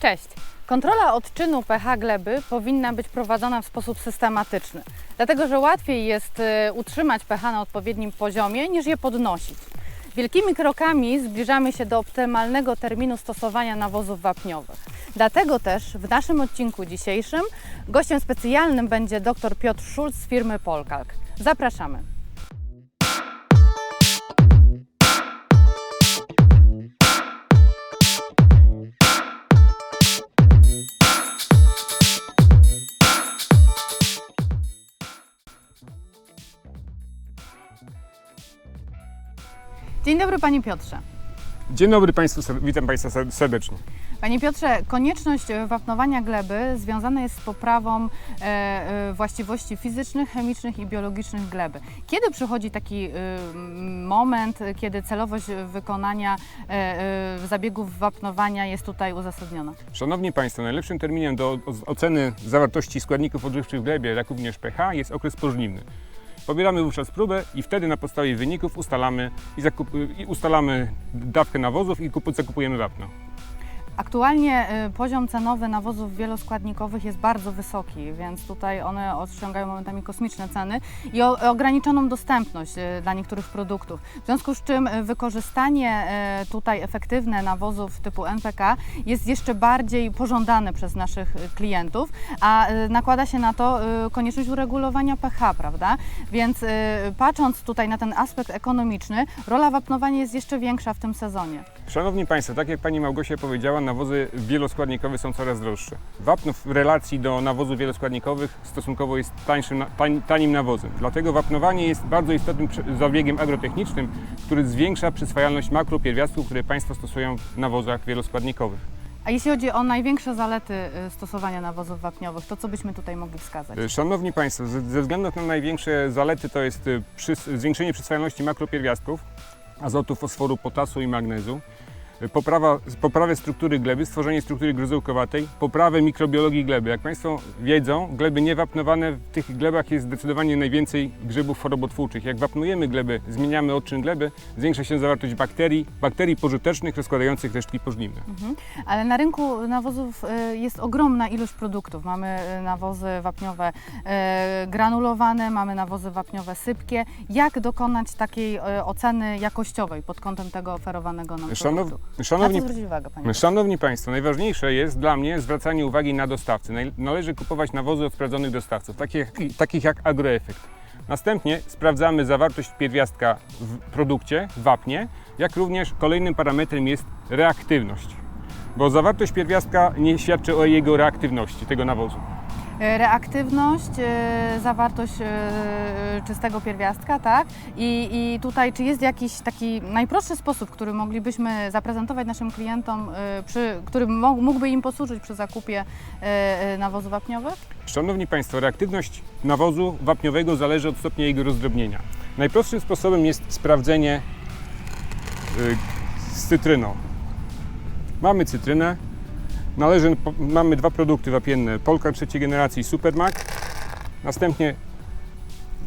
Cześć. Kontrola odczynu pH gleby powinna być prowadzona w sposób systematyczny, dlatego że łatwiej jest y, utrzymać pH na odpowiednim poziomie niż je podnosić. Wielkimi krokami zbliżamy się do optymalnego terminu stosowania nawozów wapniowych. Dlatego też w naszym odcinku dzisiejszym gościem specjalnym będzie dr Piotr Szulc z firmy Polkalk. Zapraszamy. Dzień dobry Panie Piotrze. Dzień dobry Państwu, witam Państwa ser- serdecznie. Panie Piotrze, konieczność wapnowania gleby związana jest z poprawą e, e, właściwości fizycznych, chemicznych i biologicznych gleby. Kiedy przychodzi taki e, moment, kiedy celowość wykonania zabiegów wapnowania jest tutaj uzasadniona? Szanowni Państwo, najlepszym terminem do oceny zawartości składników odżywczych w glebie, jak również pH, jest okres pożniwny. Pobieramy wówczas próbę i wtedy na podstawie wyników ustalamy, i zakup, i ustalamy dawkę nawozów i kupu, zakupujemy wapno. Aktualnie e, poziom cenowy nawozów wieloskładnikowych jest bardzo wysoki, więc tutaj one osiągają momentami kosmiczne ceny i ograniczoną dostępność e, dla niektórych produktów. W związku z czym e, wykorzystanie tutaj efektywne nawozów typu NPK jest jeszcze bardziej pożądane przez naszych klientów, a nakłada się na to konieczność uregulowania pH, prawda? Więc patrząc tutaj na ten aspekt ekonomiczny, rola wapnowania jest jeszcze większa w tym sezonie. Szanowni Państwo, tak jak Pani Małgosia powiedziała, nawozy wieloskładnikowe są coraz droższe. Wapno w relacji do nawozów wieloskładnikowych stosunkowo jest tańszym, tań, tanim nawozem. Dlatego wapnowanie jest bardzo istotnym zabiegiem agrotechnicznym, który zwiększa przyswajalność makropierwiastków, które Państwo stosują w nawozach wieloskładnikowych. A jeśli chodzi o największe zalety y, stosowania nawozów wapniowych, to co byśmy tutaj mogli wskazać? E, Szanowni Państwo, ze względu na największe zalety to jest przys- zwiększenie przyswajalności makropierwiastków, azotu, fosforu, potasu i magnezu, poprawa, poprawę struktury gleby, stworzenie struktury grozełkowatej, poprawę mikrobiologii gleby. Jak Państwo wiedzą, gleby niewapnowane, w tych glebach jest zdecydowanie najwięcej grzybów chorobotwórczych. Jak wapnujemy gleby, zmieniamy odczyn gleby, zwiększa się zawartość bakterii, bakterii pożytecznych rozkładających resztki pożniwne. Ale na rynku nawozów y, jest ogromna ilość produktów. Mamy y, nawozy wapniowe y, granulowane, mamy nawozy wapniowe sypkie. Jak dokonać takiej oceny jakościowej pod kątem tego oferowanego nam Szanow, produktu? Na szanowni, co zwrócić uwagę, Panie? Szanowni Państwo, najważniejsze jest dla mnie zwracanie uwagi na dostawcy. Należy kupować nawozy od sprawdzonych dostawców, takich, takich jak Agroefekt. Następnie sprawdzamy zawartość pierwiastka w produkcie, w wapnie, jak również kolejnym parametrem jest reaktywność. Bo zawartość pierwiastka nie świadczy o jego reaktywności, tego nawozu. Y, Reaktywność, y, zawartość y, czystego pierwiastka, tak? I, I tutaj, czy jest jakiś taki najprostszy sposób, który moglibyśmy zaprezentować naszym klientom, przy, który mógłby im posłużyć przy zakupie nawozów wapniowych? Szanowni Państwo, reaktywność nawozu wapniowego zależy od stopnia jego rozdrobnienia. Najprostszym sposobem jest sprawdzenie z cytryną. Mamy cytrynę, należy, mamy dwa produkty wapienne, Polka trzeciej generacji Supermac. Następnie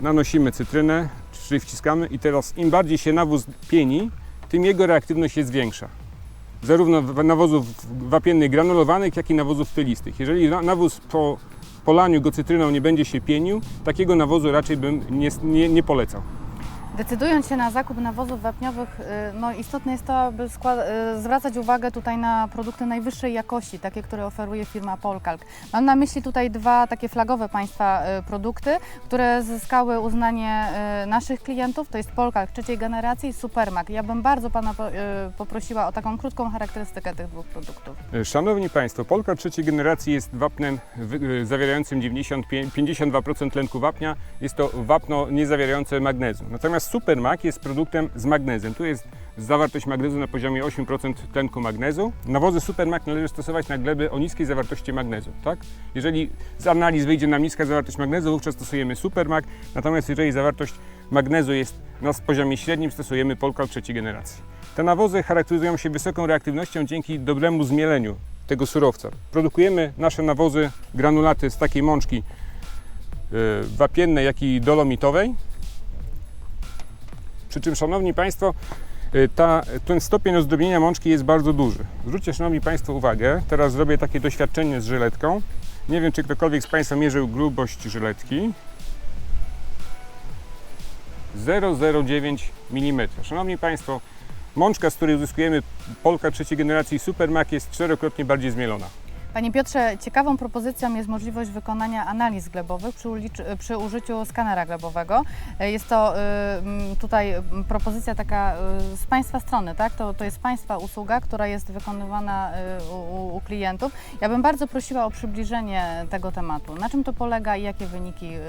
nanosimy cytrynę, czyli wciskamy i teraz im bardziej się nawóz pieni, tym jego reaktywność jest większa zarówno nawozów wapiennych granulowanych, jak i nawozów pylistych. Jeżeli na- nawóz po polaniu go cytryną nie będzie się pienił, takiego nawozu raczej bym nie, nie, nie polecał. Decydując się na zakup nawozów wapniowych, y, no istotne jest to, aby y, zwracać uwagę tutaj na produkty najwyższej jakości, takie, które oferuje firma Polkalk. Mam na myśli tutaj dwa takie flagowe Państwa y, produkty, które zyskały uznanie naszych klientów, to jest Polkalk trzeciej generacji i Supermac. Ja bym bardzo Pana po- poprosiła o taką krótką charakterystykę tych dwóch produktów. Szanowni Państwo, Polka trzeciej generacji jest wapnem zawierającym 95, 52% tlenku wapnia. Jest to wapno niezawierające magnezu. Natomiast Supermac jest produktem z magnezem. Tu jest zawartość magnezu na poziomie 8% tlenku magnezu. Nawozy Supermac należy stosować na gleby o niskiej zawartości magnezu. Tak? Jeżeli z analiz wyjdzie nam niska zawartość magnezu, wówczas stosujemy Supermac. Natomiast jeżeli zawartość magnezu jest na poziomie średnim, stosujemy Polka trzeciej generacji. Te nawozy charakteryzują się wysoką reaktywnością dzięki dobremu zmieleniu tego surowca. Produkujemy nasze nawozy, granulaty z takiej mączki yy, wapiennej, jak i dolomitowej. Przy czym, Szanowni Państwo, Y, Ta, ten stopień ozdrobnienia mączki jest bardzo duży. Zwróćcie Szanowni Państwo uwagę, teraz zrobię takie doświadczenie z żyletką. Nie wiem, czy ktokolwiek z Państwa mierzył grubość żyletki. 0,09 mm. Szanowni Państwo, mączka, z której uzyskujemy Polka trzeciej generacji Supermac jest czterokrotnie bardziej zmielona. Panie Piotrze, ciekawą propozycją jest możliwość wykonania analiz glebowych przy, przy użyciu skanera glebowego. E, Jest to y, tutaj propozycja taka y, z Państwa strony, tak? To, to jest Państwa usługa, która jest wykonywana y, u- u klientów. Ja bym bardzo prosiła o przybliżenie tego tematu. Na czym to polega i jakie wyniki y,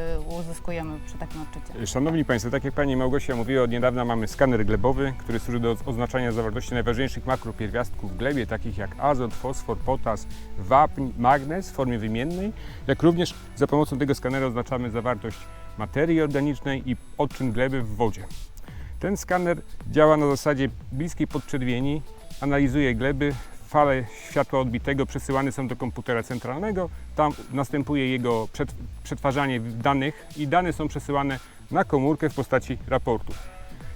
uzyskujemy przy takim odczycie? Szanowni Państwo, tak jak Pani Małgosia mówiła, od niedawna mamy skaner glebowy, który służy do oznaczania zawartości najważniejszych makropierwiastków w glebie, takich jak azot, fosfor, potas, wapń, magnez w formie wymiennej, jak również za pomocą tego skanera oznaczamy zawartość materii organicznej i odczyn gleby w wodzie. Ten skaner działa na zasadzie bliskiej podczerwieni, analizuje gleby, fale światła odbitego przesyłane są do komputera centralnego, tam następuje jego przet- przetwarzanie danych i dane są przesyłane na komórkę w postaci raportów.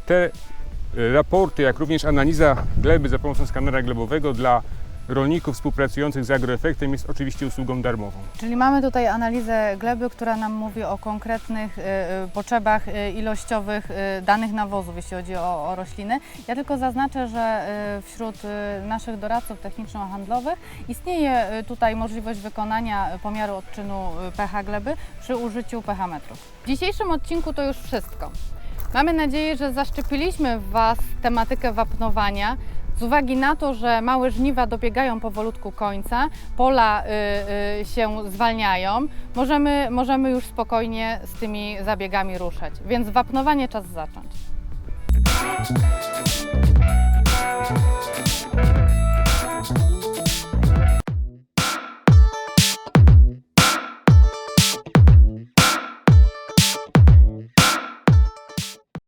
Te e, raporty, jak również analiza gleby za pomocą skanera glebowego dla rolników współpracujących z agroefektem jest oczywiście usługą darmową. Czyli mamy tutaj analizę gleby, która nam mówi o konkretnych y, y, potrzebach y, ilościowych danych nawozów, jeśli chodzi o, o rośliny. Ja tylko zaznaczę, że wśród naszych doradców techniczno-handlowych istnieje tutaj możliwość wykonania pomiaru odczynu pH gleby przy użyciu pH metrów. W dzisiejszym odcinku to już wszystko. Mamy nadzieję, że zaszczepiliśmy w Was tematykę wapnowania. Z uwagi na to, że małe żniwa dobiegają powolutku końca, pola y, y, się zwalniają, możemy, możemy już spokojnie z tymi zabiegami ruszać. Więc wapnowanie czas zacząć.